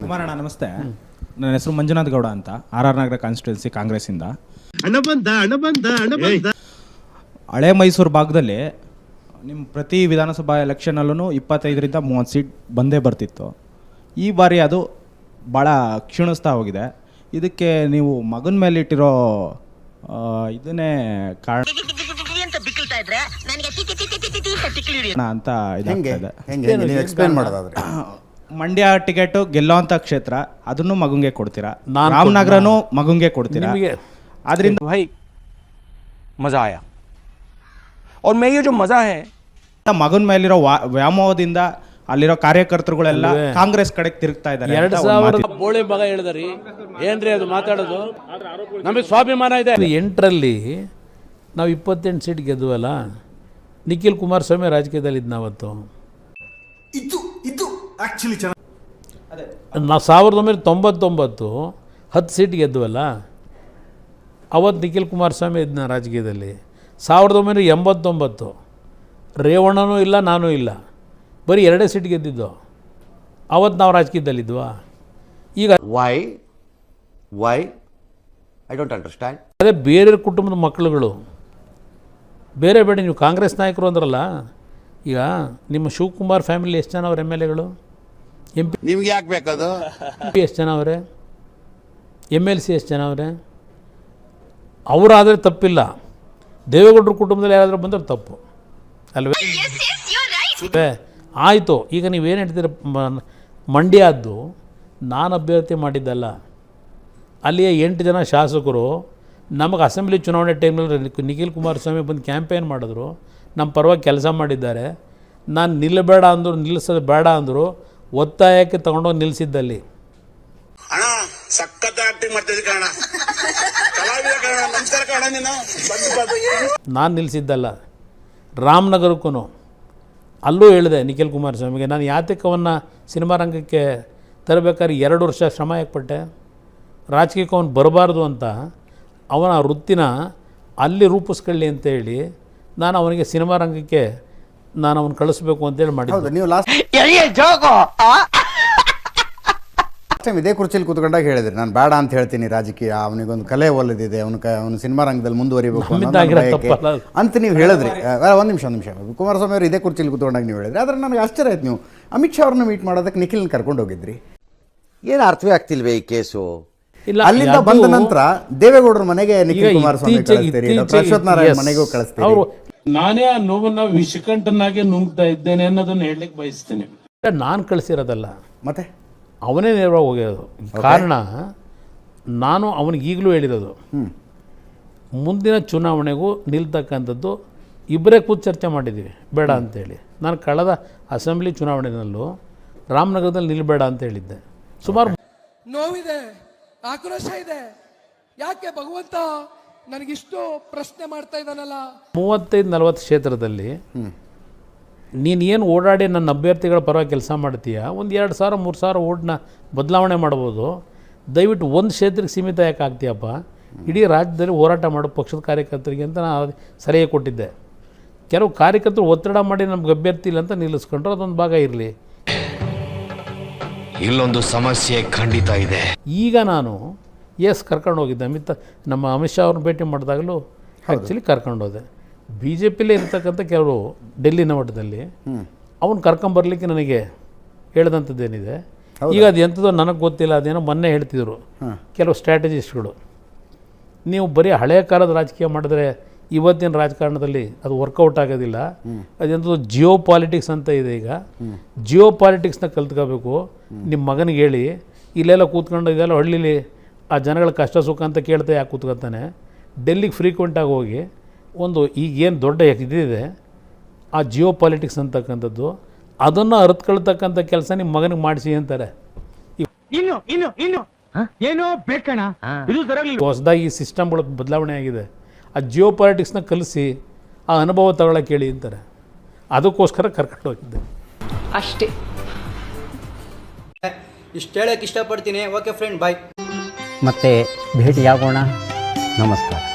ಕುಮಾರಣ್ಣ ನಮಸ್ತೆ. ನನ್ನ ಹೆಸರು ಮಂಜುನಾಥ್ ಗೌಡ ಅಂತ. R R Nagar constituency Congress ಇಂದ ಬಂದ ಹಣ ಬಂದ ಹಳೆ ಮೈಸೂರು ಭಾಗದಲ್ಲಿ ನಿಮ್ಮ ಪ್ರತಿ ವಿಧಾನಸಭಾ ಎಲೆಕ್ಷನಲ್ಲೂ ಇಪ್ಪತ್ತೈದರಿಂದ ಮೂವತ್ತು ಸೀಟ್ ಬಂದೇ ಬರ್ತಿತ್ತು. ಈ ಬಾರಿ ಅದು ಭಾಳ ಕ್ಷೀಣಿಸ್ತಾ ಹೋಗಿದೆ. ಇದಕ್ಕೆ ನೀವು ಮಗನ ಮೇಲೆ ಇಟ್ಟಿರೋ ಆ, ಇದನ್ನೇ ಕಾರಣ ಅಂತ ಬಿಕ್ಕಳ್ತಾ ಇದ್ರೆ ನನಗೆ T T T T T T ಅಂತ ತಿಕ್ಲಿ ಹಿಡಿಯುತ್ತೆ. ಅಂತ ಹೆಂಗೆ ಇದಾಗ್ತಾ ಇದೆ ಹೆಂಗೆ ಹೆಂಗೆ ನೀವು ಎಕ್ಸ್ಪ್ಲೇನ್ ಮಾಡೋದಾದ್ರೆ ಮಂಡ್ಯ ಟಿಕೆಟ್ ಗೆಲ್ಲೋಂಥ ಕ್ಷೇತ್ರ ಅದನ್ನು ಮಗುಂಗೆ ಕೊಡ್ತೀರಾ ನಾನ್ ರಾಮನಗರನು ಮಗುಂಗೆ ಕೊಡ್ತೀರಾ ನಿಮಗೆ ಆದ್ರಿಂದ भाई मज़ा आया और मैं ये जो मज़ा है ಮಗನ ಮೇಲಿರೋ ವಾ- ವ್ಯಾಮೋಹದಿಂದ ಅಲ್ಲಿರೋ ಕಾರ್ಯಕರ್ತರುಗಳೆಲ್ಲ ಕಾಂಗ್ರೆಸ್ ಕಡೆಗೆ ತಿರುಗ್ತಾ ಇದ್ದಾರೆ ಎರಡ್ ಅಂತ ಒಂದ್ ಸಾವಿರದ ಮಾತಿದೆ. ಬೋಳಿ ಮಗ ಹೇಳಿದ್ರಿ ಏನ್ರಿ ಅದು ಮಾತಾಡೋದು ನಮಗೆ ಸ್ವಾಭಿಮಾನ ಇದೆ ಎಂಟರಲ್ಲಿ ನಾವು ಇಪ್ಪತ್ತೆಂಟು ಸೀಟ್ ಗೆದ್ದುವಲ್ಲ ನಿಖಿಲ್ ಕುಮಾರಸ್ವಾಮಿ ರಾಜಕೀಯದಲ್ಲಿ ಇದ್ದ ಇದು ನಾವು ಸಾವಿರದ ಒಂಬೈನೂರ ತೊಂಬತ್ತೊಂಬತ್ತು ಹತ್ತು ಸೀಟ್ ಗೆದ್ದುವಲ್ಲ ಅವತ್ತು ನಿಖಿಲ್ ಕುಮಾರಸ್ವಾಮಿ ಇದ್ನ ರಾಜಕೀಯದಲ್ಲಿ. ಸಾವಿರದ ಒಂಬೈನೂರ ಎಂಬತ್ತೊಂಬತ್ತು ರೇವಣ್ಣನೂ ಇಲ್ಲ ನಾನೂ ಇಲ್ಲ. ಬರೀ ಎರಡೇ ಸೀಟ್ ಗೆದ್ದಿದ್ದು. ಅವತ್ತು ನಾವು ರಾಜಕೀಯದಲ್ಲಿದ್ವಾ? ಈಗ why why I don't understand ಅದೇ ಬೇರೆ ಕುಟುಂಬದ ಮಕ್ಕಳುಗಳು. ಬೇರೆ ಬೇಡ ನೀವು ಕಾಂಗ್ರೆಸ್ ನಾಯಕರು ಅಂದ್ರಲ್ಲ ಈಗ ನಿಮ್ಮ ಶಿವಕುಮಾರ್ ಫ್ಯಾಮಿಲಿ ಎಷ್ಟು ಜನ ಅವ್ರ ಎಂ ಎಲ್ ಎಗಳು ಎಂ ಪಿ ನಿಮ್ಗೆ ಯಾಕೆ ಬೇಕದು? ಪಿ ಎಷ್ಟು ಜನ ಅವರೇ? ಎಂ ಎಲ್ ಸಿ ಎಷ್ಟು ಜನ ಅವರೇ? ಅವರಾದರೆ ತಪ್ಪಿಲ್ಲ. ದೇವೇಗೌಡರ ಕುಟುಂಬದಲ್ಲಿ ಯಾರಾದರೂ ಬಂದರೆ ತಪ್ಪು. ಅಲ್ವೇ? ಆಯಿತು ಈಗ ನೀವೇನು ಹೇಳ್ತೀರ ಮ- ಮಂಡ್ಯದ್ದು ನಾನು ಅಭ್ಯರ್ಥಿ ಮಾಡಿದ್ದಲ್ಲ. ಅಲ್ಲಿಯ ಎಂಟು ಜನ ಶಾಸಕರು ನಮಗೆ ಅಸೆಂಬ್ಲಿ ಚುನಾವಣೆ ಟೈಮಲ್ಲಿ ನಿಖಿಲ್ ಕುಮಾರಸ್ವಾಮಿ ಬಂದು ಕ್ಯಾಂಪೇನ್ ಮಾಡಿದ್ರು. ನಮ್ಮ ಪರವಾಗಿ ಕೆಲಸ ಮಾಡಿದ್ದಾರೆ. ನಾನು ನಿಲ್ಲಬೇಡ ಅಂದರು ನಿಲ್ಲಿಸೋದು ಬೇಡ ಅಂದರು ಒತ್ತಾಯಕ್ಕೆ ತಗೊಂಡೋಗಿ ನಿಲ್ಲಿಸಿದ್ದಲ್ಲಿ ಅಣ್ಣ ಸಖತ್ ಆಕ್ಟಿಂಗ್ ಮಾಡ್ತಿದ್ದೆ ಕಣ ಕಲಾವಿದ ಕಣ ನಮಸ್ಕಾರ ಕಣ ನೀನು. ನಿಲ್ಲಿಸಿದ್ದಲ್ಲ ರಾಮನಗರಕ್ಕೂ ಅಲ್ಲೂ ಹೇಳಿದೆ ನಿಖಿಲ್ ಕುಮಾರಸ್ವಾಮಿಗೆ ನಾನು ಯಾತಕವನ್ನು ಸಿನಿಮಾ ರಂಗಕ್ಕೆ ತರಬೇಕಾದ್ರೆ ಎರಡು ವರ್ಷ ಶ್ರಮ ಯಾಕೆ ರಾಜಕೀಯಕ್ಕೆ ಅವನು ಬರಬಾರ್ದು ಅಂತ. ಅವನ ವೃತ್ತಿನ ಅಲ್ಲಿ ರೂಪಿಸ್ಕೊಳ್ಳಿ ಅಂತೇಳಿ ನಾನು ಅವನಿಗೆ ಸಿನಿಮಾ ರಂಗಕ್ಕೆ ನಾನು ಅವನು ಕಳಿಸ್ಬೇಕು ಅಂತೇಳಿ ಮಾಡಿದ್ದೆ. ಹೌದು ನೀವು ಲಾಸ್ಟ್? ಟೈಮ್ ಇದೇ ಕುರ್ಚಿಲಿ ಕೂತ್ಕೊಂಡಾಗ ಹೇಳಿದ್ರಿ ನಾನು ಬೇಡ ಅಂತ ಹೇಳ್ತೀನಿ ರಾಜಕೀಯ ಅವನಿಗೊಂದು ಕಲೆ ಒಲ್ಲದಿದೆ ಅವನು ಕ ಅವನು ಸಿನಿಮಾ ರಂಗದಲ್ಲಿ ಮುಂದುವರಿಬೇಕು. ಅಂತ ನೀವು ಹೇಳಿದ್ರಿ. ಒಂದು ನಿಮಿಷ ಒಂದು ನಿಮಿಷ. ಕುಮಾರಸ್ವಾಮಿ ಅವರು ಇದೇ ಕುರ್ಚಿಲಿ ಕೂತ್ಕೊಂಡಾಗ ನೀವು ಹೇಳಿದ್ರಿ. ಆದರೆ ನನಗೆ ಆಶ್ಚರ್ಯ ಆಯ್ತು ನೀವು ಅಮಿತ್ ಶಾ ಅವ್ರನ್ನ ಮೀಟ್ ಮಾಡೋದಕ್ಕೆ ನಿಖಿಲ್ನ ಕರ್ಕೊಂಡು ಹೋಗಿದ್ರಿ. ಏನು ಅರ್ಥವೇ ಆಗ್ತಿಲ್ವೇ ಈ ಕೇಸು? ಇಲ್ಲ ಅಲ್ಲಿಂದ ಬಂದ ನಂತರ ದೇವೇಗೌಡರ ಮನೆಗೆ ನಿಖಿಲ್ ಕುಮಾರಸ್ವಾಮಿ ಕಳಿಸ್ತೀರಿ ಡಾಕ್ಟರ್ ಅಶ್ವಥ್ ನಾರಾಯಣ ಮನೆಗೂ ಕಳಿಸ್ತೀರಿ. ಅವರು ನಾನೇ ಆ ನೋವನ್ನ ವಿಷಕಂಠನಾಗೆ ನುಂಗ್ತಾ ಇದ್ದೇನೆ ಅನ್ನೋದನ್ನ ಹೇಳಲಿಕ್ಕೆ ಬಯಸ್ತೇನೆ. ನಾನು ಕಳಿಸಿರೋದಲ್ಲ. ಮತ್ತೆ? ಅವನೇ ನೇರವಾಗಿ ಹೋಗಿರೋದು. ಕಾರಣ ನಾನು ಅವನಿಗೆ ಈಗಲೂ ಹೇಳಿರೋದು. ಮುಂದಿನ ಚುನಾವಣೆಗೂ ನಿಲ್ತಕ್ಕಂಥದ್ದು ಇಬ್ಬರೇ ಕೂತು ಚರ್ಚೆ ಮಾಡಿದ್ದೀವಿ. ಬೇಡ ಅಂತೇಳಿ. ನಾನು ಕಳೆದ ಅಸೆಂಬ್ಲಿ ಚುನಾವಣೆಯಲ್ಲೂ ರಾಮನಗರದಲ್ಲಿ ನಿಲ್ಬೇಡ ಅಂತ ಹೇಳಿದ್ದೆ. ಸುಮಾರು ನೋವಿದೆ. ಆಕ್ರೋಶ ಇದೆ. ಯಾಕೆ ಭಗವಂತ ನನಗಿಷ್ಟು ಪ್ರಶ್ನೆ ಮಾಡ್ತಾ ಇದ್ದಾನಲ್ಲ? ಮೂವತ್ತೈದು ನಲವತ್ತು ಕ್ಷೇತ್ರದಲ್ಲಿ ನೀನು ಏನು ಓಡಾಡಿ ನನ್ನ ಅಭ್ಯರ್ಥಿಗಳ ಪರವಾಗಿ ಕೆಲಸ ಮಾಡ್ತೀಯ? ಒಂದು ಎರಡು ಸಾವಿರ ಮೂರು ಸಾವಿರ ಓಟ್ನ ಬದಲಾವಣೆ ಮಾಡ್ಬೋದು. ದಯವಿಟ್ಟು ಒಂದು ಕ್ಷೇತ್ರಕ್ಕೆ ಸೀಮಿತ ಯಾಕೆ ಆಗ್ತೀಯಪ್ಪ? ಇಡೀ ರಾಜ್ಯದಲ್ಲಿ ಹೋರಾಟ ಮಾಡೋ ಪಕ್ಷದ ಕಾರ್ಯಕರ್ತರಿಗೆ ಅಂತ ನಾನು ಸಲಹೆ ಕೊಟ್ಟಿದ್ದೆ. ಕೆಲವು ಕಾರ್ಯಕರ್ತರು ಒತ್ತಡ ಮಾಡಿ ನಮ್ಗೆ ಅಭ್ಯರ್ಥಿ ಇಲ್ಲ ಅಂತ ನಿಲ್ಲಿಸ್ಕೊಂಡ್ರೆ ಅದೊಂದು ಭಾಗ ಇರಲಿ. ಇಲ್ಲೊಂದು ಸಮಸ್ಯೆ ಖಂಡಿತ ಇದೆ. ಈಗ ನಾನು ಎಸ್ ಕರ್ಕೊಂಡು ಹೋಗಿದ್ದೆ. ಅಮಿತ್ ನಮ್ಮ ಅಮಿತ್ ಶಾ ಅವ್ರನ್ನ ಭೇಟಿ ಮಾಡಿದಾಗಲೂ ಆ್ಯಕ್ಚುಲಿ ಕರ್ಕೊಂಡು ಹೋದೆ. ಬಿ ಜೆ ಪಿಲೇ ಇರ್ತಕ್ಕಂಥ ಕೆಲವರು ಡೆಲ್ಲಿನ ಮಟ್ಟದಲ್ಲಿ ಅವನು ಕರ್ಕೊಂಬರ್ಲಿಕ್ಕೆ ನನಗೆ ಹೇಳ್ದಂಥದ್ದೇನಿದೆ. ಈಗ ಅದು ಎಂಥದ್ದು ನನಗೆ ಗೊತ್ತಿಲ್ಲ ಅದೇನೋ ಮೊನ್ನೆ ಹೇಳ್ತಿದ್ರು ಕೆಲವು ಸ್ಟ್ರಾಟಜಿಸ್ಟ್ಗಳು ನೀವು ಬರೀ ಹಳೆಯ ಕಾಲದ ರಾಜಕೀಯ ಮಾಡಿದ್ರೆ ಇವತ್ತಿನ ರಾಜಕಾರಣದಲ್ಲಿ ಅದು ವರ್ಕೌಟ್ ಆಗೋದಿಲ್ಲ. ಅದೆಂಥದ್ದು ಜಿಯೋ ಪಾಲಿಟಿಕ್ಸ್ ಅಂತ ಇದೆ ಈಗ. ಜಿಯೋ ಪಾಲಿಟಿಕ್ಸ್ನ ಕಲ್ತ್ಕೋಬೇಕು. ನಿಮ್ಮ ಮಗನಿಗೆ ಹೇಳಿ ಇಲ್ಲೆಲ್ಲ ಕೂತ್ಕೊಂಡು ಇದೆಲ್ಲ ಹಳ್ಳಿಲಿ ಆ ಜನಗಳ ಕಷ್ಟ ಸುಖ ಅಂತ ಕೇಳ್ತಾ ಯಾಕೆ ಕೂತ್ಕೊತಾನೆ? ಡೆಲ್ಲಿಗೆ ಫ್ರೀಕ್ವೆಂಟಾಗಿ ಹೋಗಿ ಒಂದು ಈಗೇನು ದೊಡ್ಡ ಇದಿದೆ ಆ ಜಿಯೋ ಪಾಲಿಟಿಕ್ಸ್ ಅಂತಕ್ಕಂಥದ್ದು ಅದನ್ನು ಅರ್ತ್ಕೊಳ್ತಕ್ಕಂಥ ಕೆಲಸ ನಿಮ್ಮ ಮಗನಿಗೆ ಮಾಡಿಸಿ ಅಂತಾರೆ. ಇನ್ನು ಇನ್ನು ಇನ್ನು. ಏನೋ ಬೇಕಣ ಇದು ಸರಿಯಾಗ್ಲಿಲ್ಲ ಹೊಸದಾಗಿ ಈ ಸಿಸ್ಟಮ್ಗಳು ಬದಲಾವಣೆ ಆಗಿದೆ. ಆ ಜಿಯೋ ಪಾಲಿಟಿಕ್ಸ್ನ ಕಲಿಸಿ ಆ ಅನುಭವ ತಗೊಳ್ಳೋ ಕೇಳಿ ಅಂತಾರೆ. ಅದಕ್ಕೋಸ್ಕರ ಕರ್ಕೊಂಡು ಹೋಗಿದ್ದೆ. ಅಷ್ಟೇ. ಇಷ್ಟು ಹೇಳಕ್ಕೆ ಇಷ್ಟಪಡ್ತೀನಿ. ಓಕೆ ಫ್ರೆಂಡ್ ಬಾಯ್ ಮತ್ತೆ ಭೇಟಿಯಾಗೋಣ. ನಮಸ್ಕಾರ.